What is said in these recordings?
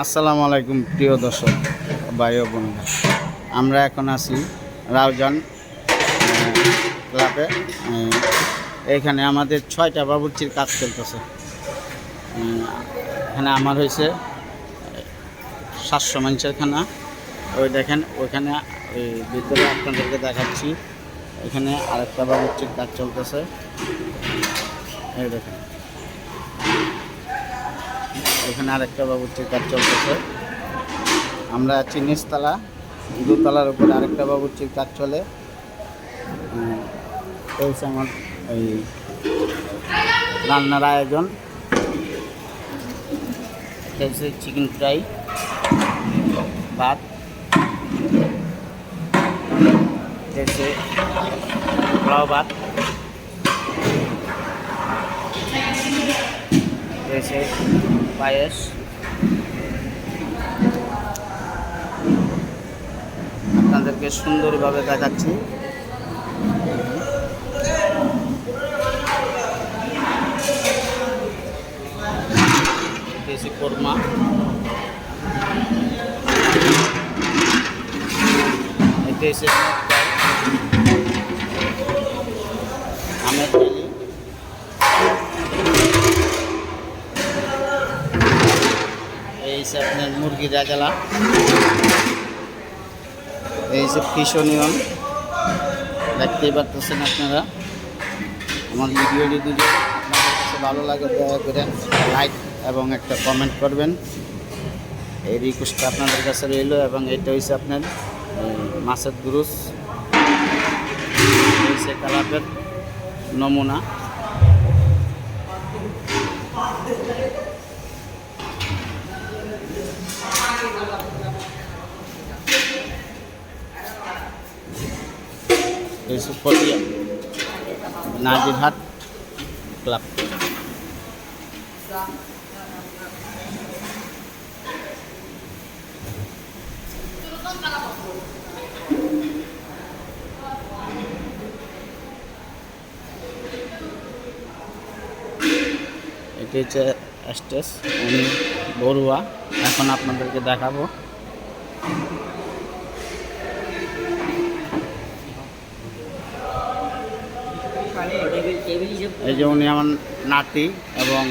আসসালামু আলাইকুম, প্রিয় দর্শক, ভাই ও বোনেরা। আমরা এখন আছি রাউজান ক্লাবে। এখানে আমাদের ছয়টা বাবুর্চির কাজ চলতেছে। এখানে আমার হয়েছে সাতশো মানুষের খানা ওই দেখেন, ওইখানে ওই ভিতরে আপনাদেরকে দেখাচ্ছি। এখানে আরেকটা বাবুর্চির কাজ চলতেছে। এই দেখেন। এখানে আরেকটা বাবুর্চির কাজ চলতেছে। আমরা আছি নিচতলা, দোতলার উপরে আরেকটা বাবুর্চির কাজ চলে। চলছে আমার এই রান্নার আয়োজন। এটা চিকেন ফ্রাই, ভাত। হচ্ছে পোলাও ভাত। রয়েছে পায়েস। আপনাদেরকে সুন্দরভাবে দেখাচ্ছি। দেশি কোরমা। এসে আমের ডালি এই হচ্ছে আপনার মুরগির রাজালা। এই যে ফিশ অনিয়ন। দেখতেই পারতেছেন আপনারা। আমার ভিডিও যদি আপনাদের ভালো লাগে, দয়া করে লাইক এবং একটা কমেন্ট করবেন। এই রিকোয়েস্টটা আপনাদের কাছে রইল এবং এটা হচ্ছে আপনার মাছের দুরুস হচ্ছে কালাপের নমুনা। এই হচ্ছে পটিয়া নাজিরহাট ক্লাব এটি হচ্ছে স্টেজ আমি বড়ুয়া এখন আপনাদেরকে দেখাবো এই যে উনি আমার নাতি এবং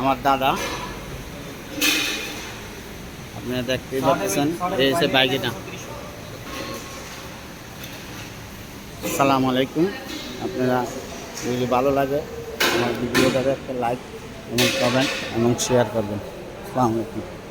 আমার দাদা। আপনারা দেখতেই পাচ্ছেন, এই হচ্ছে বাইকিটা সালাম আলাইকুম আপনারা যদি ভালো লাগে, আমার ভিডিওটাকে একটা লাইক এবং কমেন্ট এবং শেয়ার করবেন। আসসালামু আলাইকুম